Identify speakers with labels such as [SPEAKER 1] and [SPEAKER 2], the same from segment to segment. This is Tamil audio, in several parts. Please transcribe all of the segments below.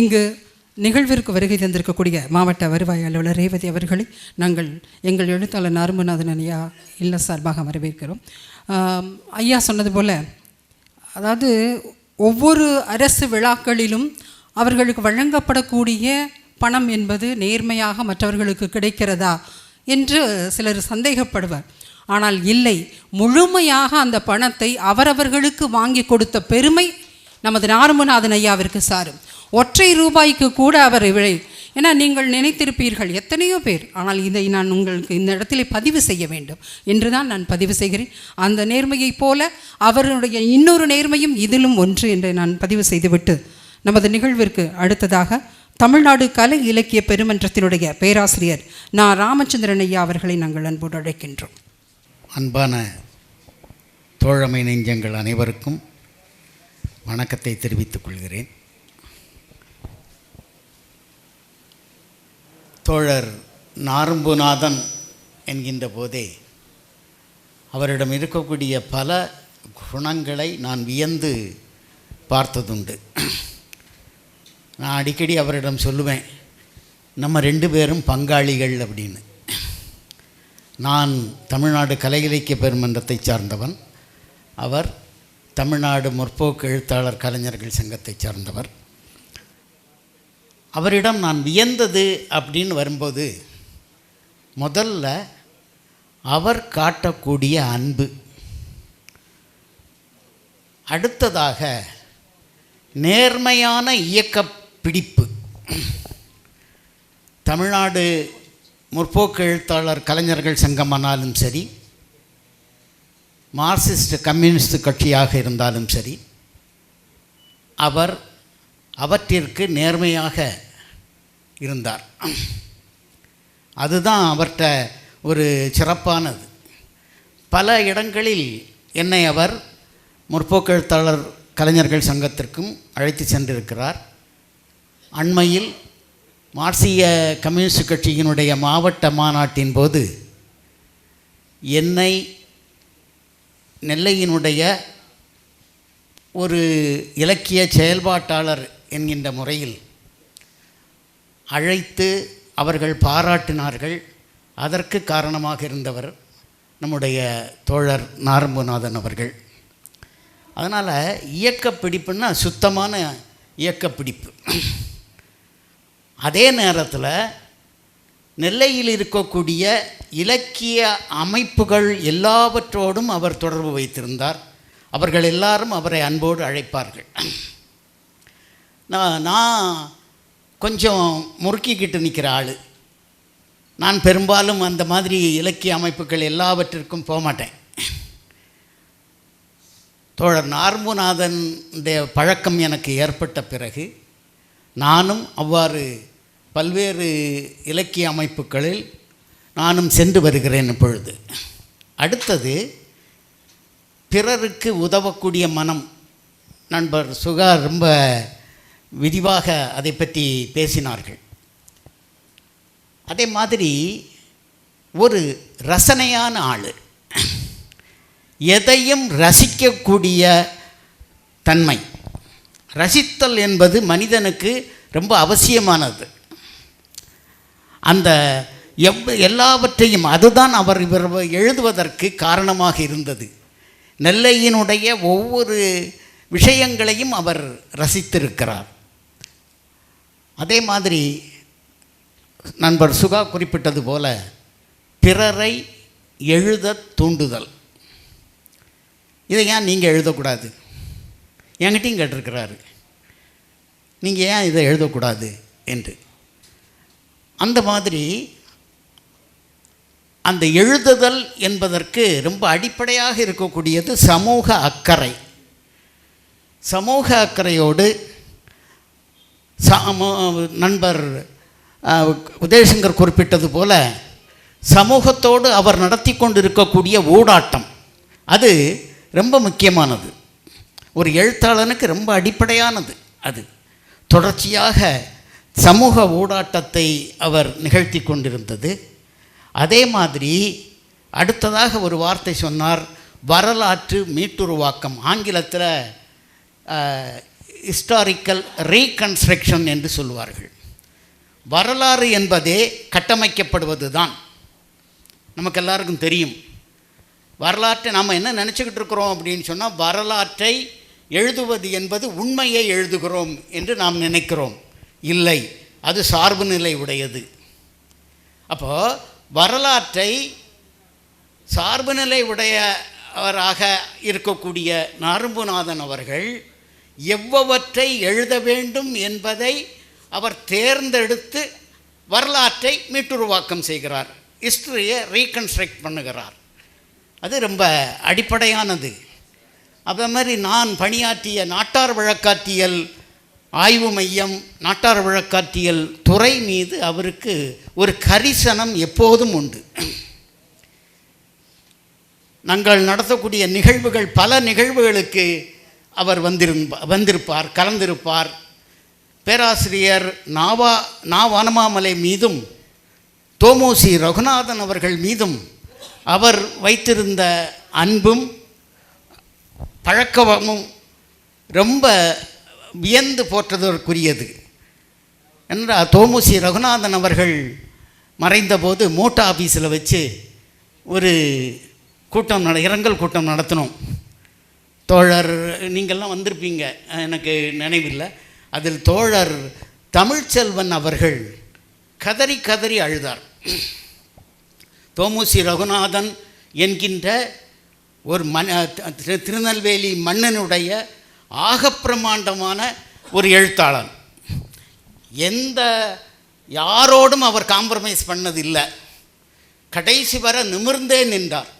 [SPEAKER 1] இங்கு நிகழ்விற்கு வருகை தந்திருக்கக்கூடிய மாவட்ட வருவாய் அலுவலர் ரேவதி அவர்களை நாங்கள் எங்கள் எழுத்தாளர் நார்மநாதன் ஐயா இல்ல சார்பாக வரவேற்கிறோம். ஐயா சொன்னது போல் அதாவது ஒவ்வொரு அரசு விழாக்களிலும் அவர்களுக்கு வழங்கப்படக்கூடிய பணம் என்பது நேர்மையாக மற்றவர்களுக்கு கிடைக்கிறதா என்று சிலர் சந்தேகப்படுவர். ஆனால் இல்லை முழுமையாக அந்த பணத்தை அவரவர்களுக்கு வாங்கி கொடுத்த பெருமை நமது நார்மநாதன் ஐயாவிற்கு சாரும். ஒற்றை ரூபாய்க்கு கூட அவர் விளை ஏன்னா நீங்கள் நினைத்திருப்பீர்கள் எத்தனையோ பேர். ஆனால் இதை நான் உங்களுக்கு இந்த இடத்திலே பதிவு செய்ய வேண்டும் என்று தான் நான் பதிவு செய்கிறேன். அந்த நேர்மையைப் போல அவருடைய இன்னொரு நேர்மையும் இதிலும் ஒன்று என்று நான் பதிவு செய்துவிட்டு நமது நிகழ்விற்கு அடுத்ததாக தமிழ்நாடு கலை இலக்கிய பெருமன்றத்தினுடைய பேராசிரியர் நான் ராமச்சந்திரன் ஐயா அவர்களை நாங்கள் அன்போடு அழைக்கின்றோம்.
[SPEAKER 2] அன்பான தோழமை நெஞ்சங்கள் அனைவருக்கும் வணக்கத்தை தெரிவித்துக் கொள்கிறேன். தோழர் நாரும்புநாதன் என்கின்ற போதே அவரிடம் இருக்கக்கூடிய பல குணங்களை நான் வியந்து பார்த்ததுண்டு. நான் அடிக்கடி அவரிடம் சொல்லுவேன் நம்ம ரெண்டு பேரும் பங்காளிகள் அப்படின்னு. நான் தமிழ்நாடு கலை இலக்கிய பெருமன்றத்தை சார்ந்தவன். அவர் தமிழ்நாடு முற்போக்கு எழுத்தாளர் கலைஞர்கள் சங்கத்தை சார்ந்தவர். அவரிடம் நான் வியந்தது அப்படின்னு வரும்போது முதல்ல அவர் காட்டக்கூடிய அன்பு. அடுத்ததாக நேர்மையான இயக்க பிடிப்பு. தமிழ்நாடு முற்போக்கு எழுத்தாளர் கலைஞர்கள் சங்கமானாலும் சரி மார்க்சிஸ்ட் கம்யூனிஸ்ட் கட்சியாக இருந்தாலும் சரி அவர் அவற்றிற்கு நேர்மையாக இருந்தார். அதுதான் அவர்கிட்ட ஒரு சிறப்பானது. பல இடங்களில் என்னை அவர் முற்போக்கு எழுத்தாளர் கலைஞர்கள் சங்கத்திற்கும் அழைத்து சென்றிருக்கிறார். அண்மையில் மார்க்சிய கம்யூனிஸ்ட் கட்சியினுடைய மாவட்ட மாநாட்டின் போது என்னை நெல்லையினுடைய ஒரு இலக்கிய செயல்பாட்டாளர் என்கின்ற முறையில் அழைத்து அவர்கள் பாராட்டினார்கள். அதற்கு காரணமாக இருந்தவர் நம்முடைய தோழர் நாரம்புநாதன் அவர்கள். அதனால் இயக்கப்பிடிப்புன்னா சுத்தமான இயக்கப்பிடிப்பு அதே நேரத்தில் நெல்லையில் இருக்கக்கூடிய இலக்கிய அமைப்புகள் எல்லாவற்றோடும் அவர் தொடர்பு வைத்திருந்தார். அவர்கள் எல்லாரும் அவரை அன்போடு அழைப்பார்கள். நான் நான் கொஞ்சம் முறுக்கிக்கிட்டு நிற்கிற ஆள். நான் பெரும்பாலும் அந்த மாதிரி இலக்கிய அமைப்புகள் எல்லாவற்றிற்கும் போக மாட்டேன். தோழர் நார்முநாதன் பழக்கம் எனக்கு ஏற்பட்ட பிறகு நானும் அவ்வாறு பல்வேறு இலக்கிய அமைப்புகளில் நானும் சென்று வருகிறேன் இப்பொழுது. அடுத்தது பிறருக்கு உதவக்கூடிய மனம். நண்பர் சுகா ரொம்ப விரிவாக அதை பற்றி பேசினார்கள். அதே மாதிரி ஒரு ரசனையான ஆள் எதையும் ரசிக்கக்கூடிய தன்மை. ரசித்தல் என்பது மனிதனுக்கு ரொம்ப அவசியமானது. அந்த எவ் எல்லாவற்றையும் அதுதான் அவர் இவர் எழுதுவதற்கு காரணமாக இருந்தது. நெல்லையினுடைய ஒவ்வொரு விஷயங்களையும் அவர் ரசித்திருக்கிறார். அதே மாதிரி நண்பர் சுகா குறிப்பிட்டது போல பிறரை எழுத தூண்டுதல். இதை ஏன் நீங்கள் எழுதக்கூடாது? என்கிட்டையும் கேட்டிருக்கிறாரு. நீங்கள் ஏன் இதை எழுதக்கூடாது? என்று. அந்த மாதிரி அந்த எழுதுதல் என்பதற்கு ரொம்ப அடிப்படையாக இருக்கக்கூடியது சமூக அக்கறை. சமூக அக்கறையோடு சம- நண்பர் உதயசங்கர் குறிப்பிட்டது போல சமூகத்தோடு அவர் நடத்தி கொண்டிருக்கக்கூடிய ஊடாட்டம் அது ரொம்ப முக்கியமானது. ஒரு எழுத்தாளனுக்கு ரொம்ப அடிப்படையானது அது. தொடர்ச்சியாக சமூக ஊடாட்டத்தை அவர் நிகழ்த்தி கொண்டிருந்தது. அதே மாதிரி அடுத்ததாக ஒரு வார்த்தை சொன்னார் வரலாற்று மீட்டுருவாக்கம். ஆங்கிலத்தில் ஹிஸ்டாரிக்கல் ரீகன்ஸ்ட்ரக்ஷன் என்று சொல்லுவார்கள். வரலாறு என்பதே கட்டமைக்கப்படுவது தான் நமக்கு எல்லாருக்கும் தெரியும். வரலாற்றை நாம் என்ன நினச்சிக்கிட்டு இருக்கிறோம் அப்படின்னு சொன்னால் வரலாற்றை எழுதுவது என்பது உண்மையை எழுதுகிறோம் என்று நாம் நினைக்கிறோம். இல்லை அது சார்பு நிலை உடையது. அப்போது வரலாற்றை சார்பு நிலை உடையவராக இருக்கக்கூடிய நரம்புநாதன் அவர்கள் எவ்வவற்றை எழுத வேண்டும் என்பதை அவர் தேர்ந்தெடுத்து வரலாற்றை மீட்டுருவாக்கம் செய்கிறார். ஹிஸ்டரியை ரீகன்ஸ்ட்ரக்ட் பண்ணுகிறார். அது ரொம்ப அடிப்படையானது. அதே மாதிரி நான் பணியாற்றிய நாட்டார் வழக்காற்றியல் ஆய்வு மையம் நாட்டார் வழக்காற்றியல் துறை மீது அவருக்கு ஒரு கரிசனம் எப்போதும் உண்டு. நாங்கள் நடத்தக்கூடிய நிகழ்வுகள் பல நிகழ்வுகளுக்கு அவர் வந்திருப்ப வந்திருப்பார் கலந்திருப்பார். பேராசிரியர் நாவா நா வானமாமலை மீதும் தோமோசி ரகுநாதன் அவர்கள் மீதும் அவர் வைத்திருந்த அன்பும் பழக்கமும் ரொம்ப வியந்து போற்றதற்குரியது. என்றால் தோமுசி ரகுநாதன் அவர்கள் மறைந்தபோது மோட்டா ஆஃபீஸில் வச்சு ஒரு கூட்டம் நட இரங்கல் கூட்டம் நடத்தினோம். தோழர் நீங்கள்லாம் வந்திருப்பீங்க. எனக்கு நினைவில்லை. அதில் தோழர் தமிழ்ச்செல்வன் அவர்கள் கதறி கதறி அழுதார். தோமுசி ரகுநாதன் என்கின்ற ஒரு மண் திருநெல்வேலி மன்னனுடைய ஆகப்பிரமாண்டமான ஒரு எழுத்தாளன் எந்த யாரோடும் அவர் காம்ப்ரமைஸ் பண்ணதில்லை. கடைசி வர நிமிர்ந்தே நின்றார்.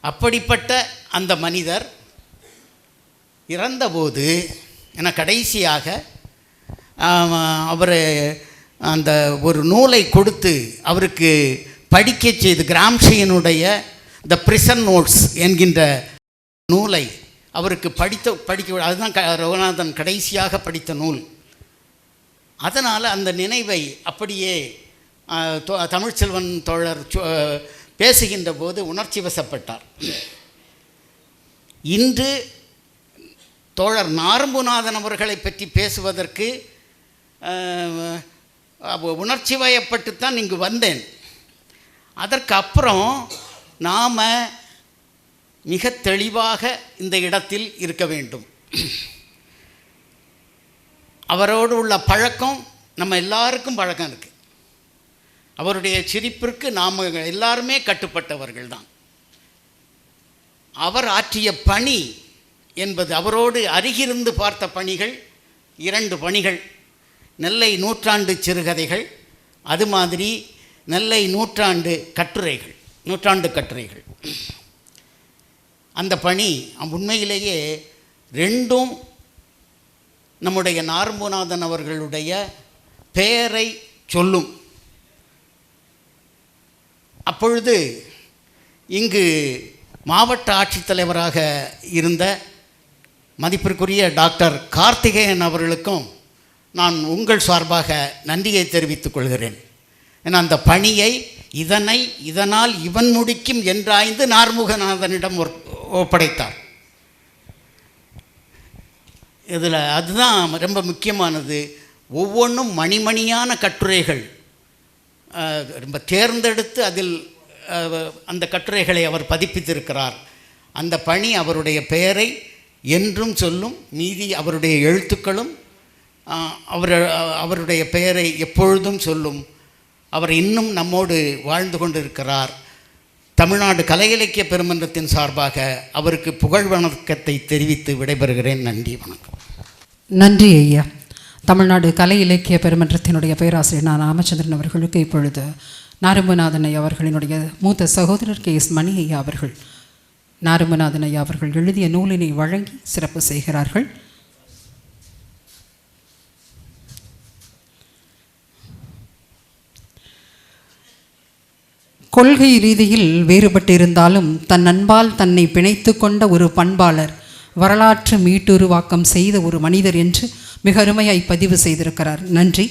[SPEAKER 2] அப்படிப்பட்ட அந்த மனிதர் இறந்தபோது என கடைசியாக அவர் அந்த ஒரு நூலை கொடுத்து அவருக்கு படிக்க செய்து கிராம்ஷியனுடைய த பிரிசன் நோட்ஸ் என்கின்ற நூலை அவருக்கு படித்த படிக்க அதுதான் க ரகுநாதன் கடைசியாக படித்த நூல். அதனால் அந்த நினைவை அப்படியே தோ- தமிழ்ச்செல்வன் தோழர் சொ- பேசுகின்ற போது உணர்ச்சி வசப்பட்டார். இன்று தோழர் நாரம்புநாதன் அவர்களை பற்றி பேசுவதற்கு உணர்ச்சி அப்ப உணர்ச்சி வயப்பட்டுத்தான் இங்கு வந்தேன். அதற்கு அப்புறம் நாம் மிக தெளிவாக இந்த இடத்தில் இருக்க வேண்டும். அவரோடு உள்ள பழக்கம் நம்ம எல்லாருக்கும் பழக்கம் இருக்குது அவருடைய சிரிப்பிற்கு நாம் எல்லாருமே கட்டுப்பட்டவர்கள் தான் அவர் ஆற்றிய பணி என்பது அவரோடு அருகிருந்து பார்த்த பணிகள் இரண்டு பணிகள். நெல்லை நூற்றாண்டு சிறுகதைகள் அது மாதிரி நெல்லை நூற்றாண்டு கட்டுரைகள் நூற்றாண்டு கட்டுரைகள். அந்த பணி உண்மையிலேயே ரெண்டும் நம்முடைய நார்முநாதன் அவர்களுடைய பெயரை சொல்லும். அப்பொழுது இங்கு மாவட்ட ஆட்சித்தலைவராக இருந்த மதிப்பிற்குரிய டாக்டர் கார்த்திகேயன் அவர்களுக்கும் நான் உங்கள் சார்பாக நன்றியை தெரிவித்துக் கொள்கிறேன். ஏன்னா அந்த பணியை இதனை இதனால் இவன் முடிக்கும் என்றாய்ந்து நார்முகநாதனிடம் ஒர்- ஒப்படைத்தார். இதில் அதுதான் ரொம்ப முக்கியமானது. ஒவ்வொன்றும் மணிமணியான கட்டுரைகள். ரொம்ப தேர்ந்தெடுத்து அதில் அந்த கட்டுரைகளை அவர் பதிப்பித்திருக்கிறார். அந்த பணி அவருடைய பெயரை என்றும் சொல்லும் மீதி அவருடைய எழுத்துக்களும் அவர் அவருடைய பெயரை எப்பொழுதும் சொல்லும். அவர் இன்னும் நம்மோடு வாழ்ந்து கொண்டிருக்கிறார். தமிழ்நாடு கலை இலக்கிய பெருமன்றத்தின் சார்பாக அவருக்கு புகழ் வணக்கத்தை தெரிவித்து விடைபெறுகிறேன். நன்றி வணக்கம்.
[SPEAKER 1] நன்றி ஐயா. தமிழ்நாடு கலை இலக்கிய பெருமன்றத்தினுடைய பேராசிரியர் நான் ராமச்சந்திரன் அவர்களுக்கு இப்பொழுது நாரம்புநாதன் ஐயா அவர்களினுடைய மூத்த சகோதரர் கே எஸ் மணி ஐயா அவர்கள் நாரமநாதன் ஐயா அவர்கள் எழுதிய நூலினை வழங்கி சிறப்பு செய்கிறார்கள். கொள்கை ரீதியில் வேறுபட்டிருந்தாலும் தன் அன்பால் தன்னை பிணைத்து கொண்ட ஒரு பண்பாளர் வரலாற்று மீட்டுருவாக்கம் செய்த ஒரு மனிதர் என்று மிக அருமையாய் பதிவு செய்திருக்கிறார். நன்றி.